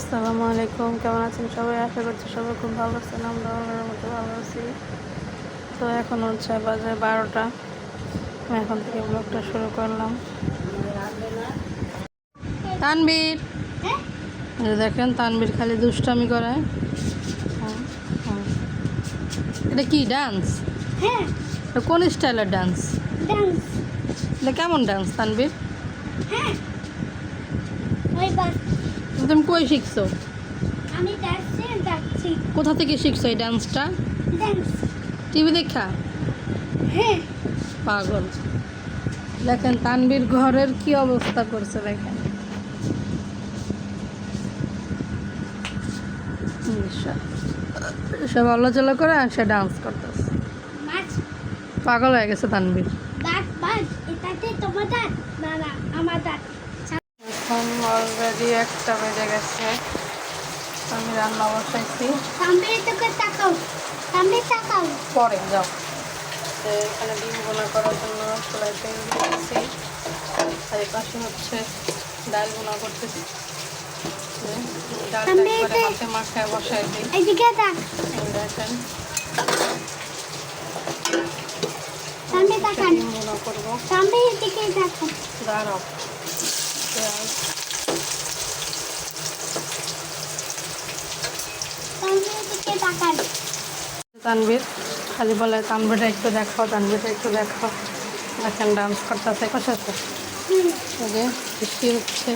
আসসালামু আলাইকুম কেমন আছেন সবাই? আশা করছি সবাই খুব ভালো আছেন আমরা আমাদের মতো ভালো আছি। তো এখন হচ্ছে বাজে বারোটা। আমি এখন থেকে ব্লগটা শুরু করলাম। তানবীর দেখেন তানবীর খালি দুষ্টামি করে। এটা কি ডান্স? হ্যাঁ। এটা কোন স্টাইলের ডান্স? এটা কেমন ডান্স তানবীর হ্যাঁ। তুমি কই শিখছো? আমি ডান্সে যাচ্ছি। কোথা থেকে শিখছো এই ডান্সটা? ডান্স টিভি দেখা? হ্যাঁ। পাগল। দেখেন তানবীর ঘরের কি অবস্থা করছে দেখেন। সব আলোচনা করে আর সে ডান্স করতেছে। পাগল হয়ে গেছে তানবীর দাঁত এটাতে তোমার দাঁত না না আমার দাঁত। একটা বেজে গেছে। আমি রান্না বসাইছি। পরে যাও। এখানে ডিম বোনা করার জন্য কড়াই তেল দিয়েছি। আর এই পাশে হচ্ছে ডাল বোনা করতেছি। ডালটা একবারে হাতে মাখায় বসাই দিই। দেখেন। সামনে তাকান। সামনে এদিকে তাকাও দাঁড়াও পেঁয়াজ সামনে এদিকে তাকান তানবীর খালি বলে তানবীরটা একটু দেখাও তানবীরটা একটু দেখাও। দেখেন ডান্স করতেছে হুম বৃষ্টি হচ্ছে।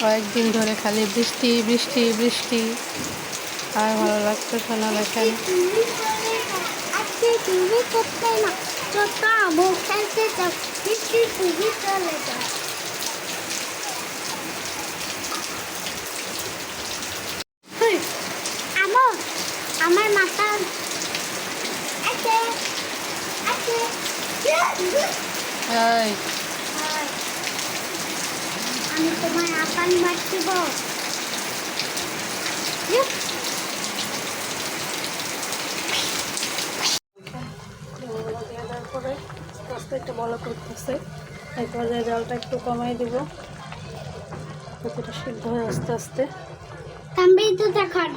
কয়েকদিন ধরে খালি বৃষ্টি বৃষ্টি বৃষ্টি। আর ভালো লাগতেছে না, দেখেন। না তুমি চলে যাও হুম, আমো আমার মাথা আছে আছে এই। আমি তোমার আপান মার দিব ডিমগুলো দিয়ে দেওয়ার পরে আস্তে আস্তে একটু বলা করতেছে এই পর্যায়ে জলটা একটু কমাই দিব। কতটা সিদ্ধ হয় আস্তে আস্তে। তাম্বি তো দেখান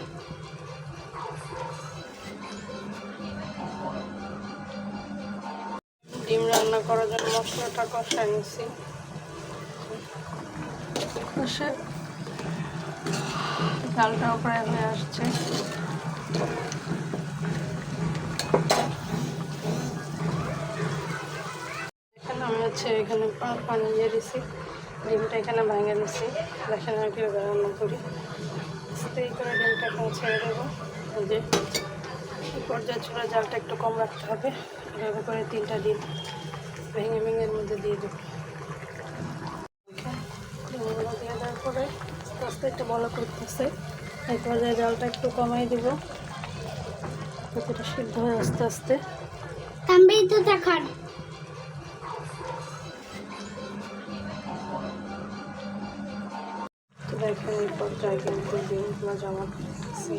রান্না করার জন্য মশলাটা কষাই নিছি। কষে ডালটাও প্রায় হয়ে আসছে। এখানে আমি হচ্ছে এখানে পানি দিয়ে দিছি। ডিমটা এখানে ভাঙে দিছি। দেখেন আমি কীভাবে রান্না করি। আস্তে করে ডিমটা এখন ছেড়ে দেবো। যে পর্যায়ে চুলা জালটা একটু কম রাখতে হবে। এভাবে করে তিনটা ডিম ভেঙে ভেঙে এর মধ্যে দিয়ে দেবো। ডিমগুলো দিয়ে দেওয়ার পরে আস্তে একটু বলো করতেছে। এই পর্যায়ে জালটা একটু কমাই দিব। সিদ্ধ হয় আস্তে আস্তে। তো দেখান এই পর্যায়ে কিন্তু ডিমগুলো জমা যাচ্ছে।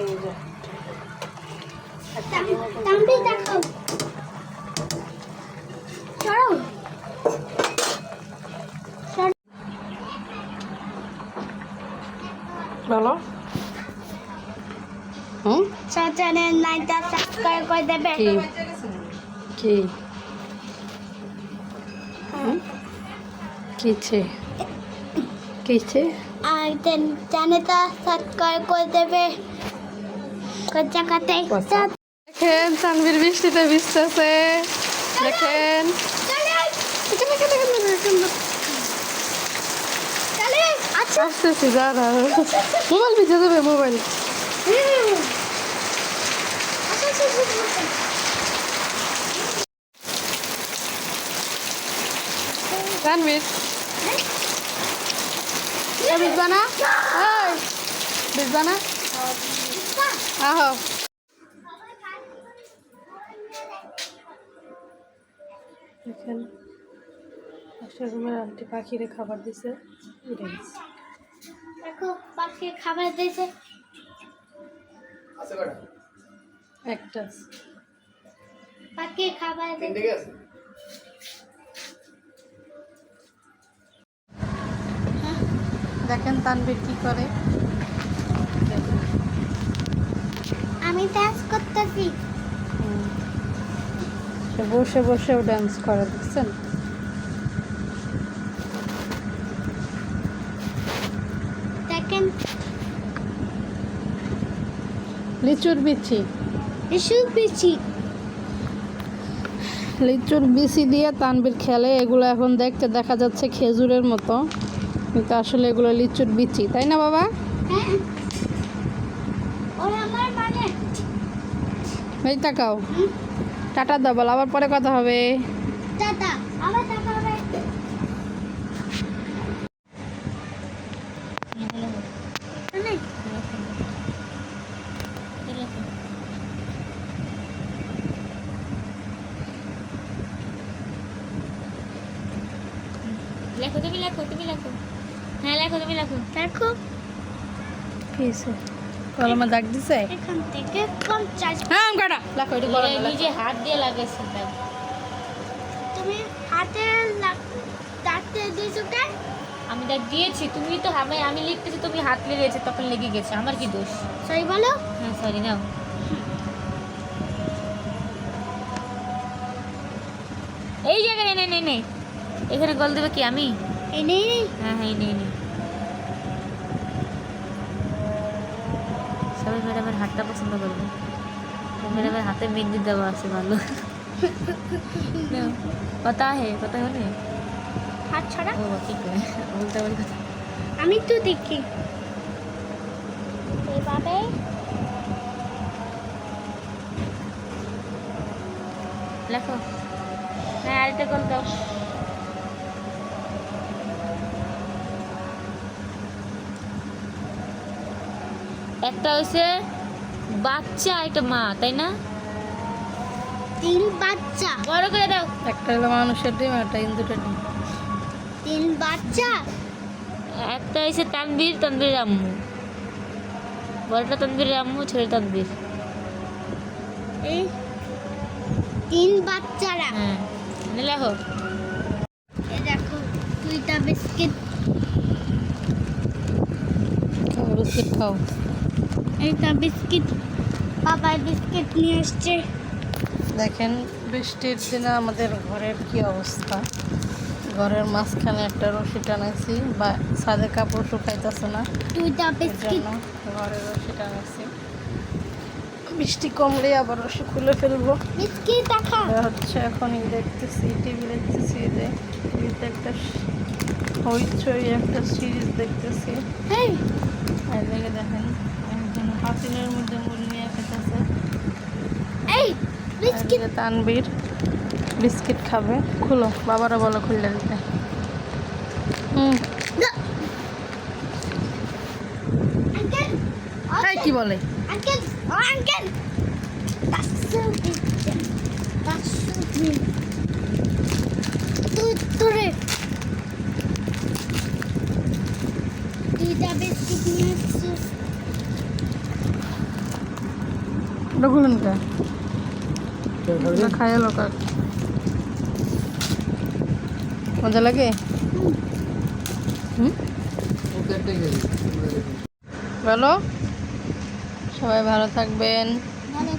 এই যে বলো। হুম? চ্যানেল নাইটা সাবস্ক্রাইব করে দেবে কি? কি? কিছে? কিছে? আর চ্যানেলটা সাবস্ক্রাইব করে দেবে। Kocak ateşten. Bakın tanvir bişti de bistase. Bakın. Bakın bakın bakın bakın. Açın. Açtı sigara. Mobil bir cadı be mobil. Tanvir. Tanvir bana. Hey. Biz bana. আহো। দেখেন পাশের রুমের আন্টি পাখিরে খাবার দিছে দেখো পাখি খাবার দিয়েছে একটা পাখি খাবার দিয়েছে দেখেন তানবীর কি করে। আমি ডান্স করতেছি। সে বসে বসেও ডান্স করে দেখছেন? লিচুর বিচি। এসু পিছি লিচুর বিচি দিয়ে তানবির খেলে এগুলো এখন দেখতে দেখা যাচ্ছে খেজুরের মতো। কিন্তু আসলে এগুলো লিচুর বিচি তাই না বাবা? হ্যাঁ। এই তাকাও। টাটা দাও বল আবার পরে কথা হবে। দাদা আবার দেখা হবে। লেখো তুমি লেখো তুমি লেখো। হ্যাঁ লেখো তুমি লেখো। দেখো। কি কলমে দাগ দিছে? এখান থেকে পঞ্চাশ হ্যাঁ আম কাটা। লেখো এটা নিজে হাত দিয়ে লাগাইছে দাও। তুমি হাতে দিয়েছ কেন আমি দেখ দিয়েছি তুমি তো আমি আমি লিখতেছি তুমি হাত লেগেছে তখন লেগে গেছে। আমার কি দোষ? সরি বলো। হ্যাঁ সরি নাও। এই জায়গায় নে নে নে এখানে গল দেবে কি আমি? এই নেই নেই হ্যাঁ হ্যাঁ নে নে তবে ম্যাডামের হাতটা পছন্দ করবে। ম্যাডামের হাতে মেহেন্দি দেওয়া আছে ভালো। কথা হে কথা বলে? হাত ছাড়া? ও কি করে বলতে পারি কথা। আমি তো দেখি। এভাবে লেখো। হ্যাঁ আরেকটা কোন দাও। একটা হচ্ছে বাচ্চা একটা মা তাই না? তিন বাচ্চা। বড় করে দাও। একটা হলো মানুষের ডিম একটা ইন্দুরের ডিম। তিন বাচ্চা? একটা হচ্ছে তানবীর তানবীর আম্মু বড়টা তানবীর আম্মু ছেলে তানবীর এই তিন বাচ্চারা। হ্যাঁ নে লেখো। এই দেখো দুইটা বিস্কিট। খাও বিস্কিট খাও। এইটা বিস্কিট বাবা বিস্কিট নিয়ে এসছে দেখেন বৃষ্টির দিনে আমাদের ঘরের কি অবস্থা। ঘরের মাঝখানে একটা রশি টানাইছি বা ছাদে কাপড় শুকাইতেছে না। ঘরের রশি টানাইছি। বৃষ্টি কমলে আবার রশি খুলে ফেলব। হচ্ছে এখনই দেখতেছি টিভি দেখতেছি যে টিভিতে একটা হইচই একটা সিরিজ দেখতেছি। আর দেখে দেখেন। পাতিলের মধ্যে মুড়ি নিয়ে খেতেছে। এই বিস্কিট। তানবীর বিস্কিট খাবে। খুলো বাবারা বলো খুললে দিতে। হুম। কি বলে? আঙ্কেল ও আঙ্কেল। তুই তোরে দুইটা বিস্কিট নিয়ে এসছে ওটা খুলুন কে খায় লোক মজা লাগে? বলো। সবাই ভালো থাকবেন। ভালো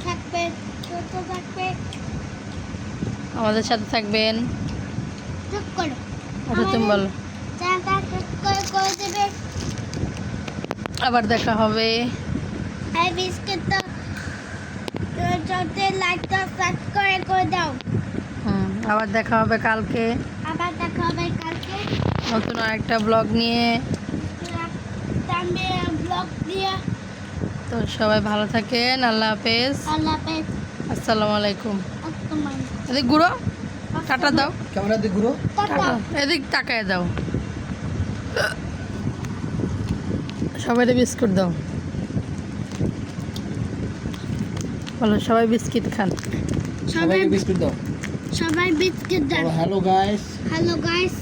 আমাদের সাথে থাকবেন। আচ্ছা তুমি বলো। আবার দেখা হবে। যাতে লাইটটা সাবস্ক্রাইব করে দাও। হুম আবার দেখা হবে কালকে। আবার দেখা হবে কালকে। নতুন আরেকটা ব্লগ নিয়ে। ব্লগ দিয়ে। তো সবাই ভালো থাকেন আল্লাহ হাফেজ। আল্লাহ হাফেজ। আসসালামু আলাইকুম। এদিক ঘুরো টাটা দাও। Camera tata. টাটা। এদিক তাকায় দাও। সবাই বিস্কুট দাও। বলো সবাই বিস্কিট খান। সবাই বিস্কিট বিস্কুট দাও। সবাই বিস্কিট দাও। Hello guys hello guys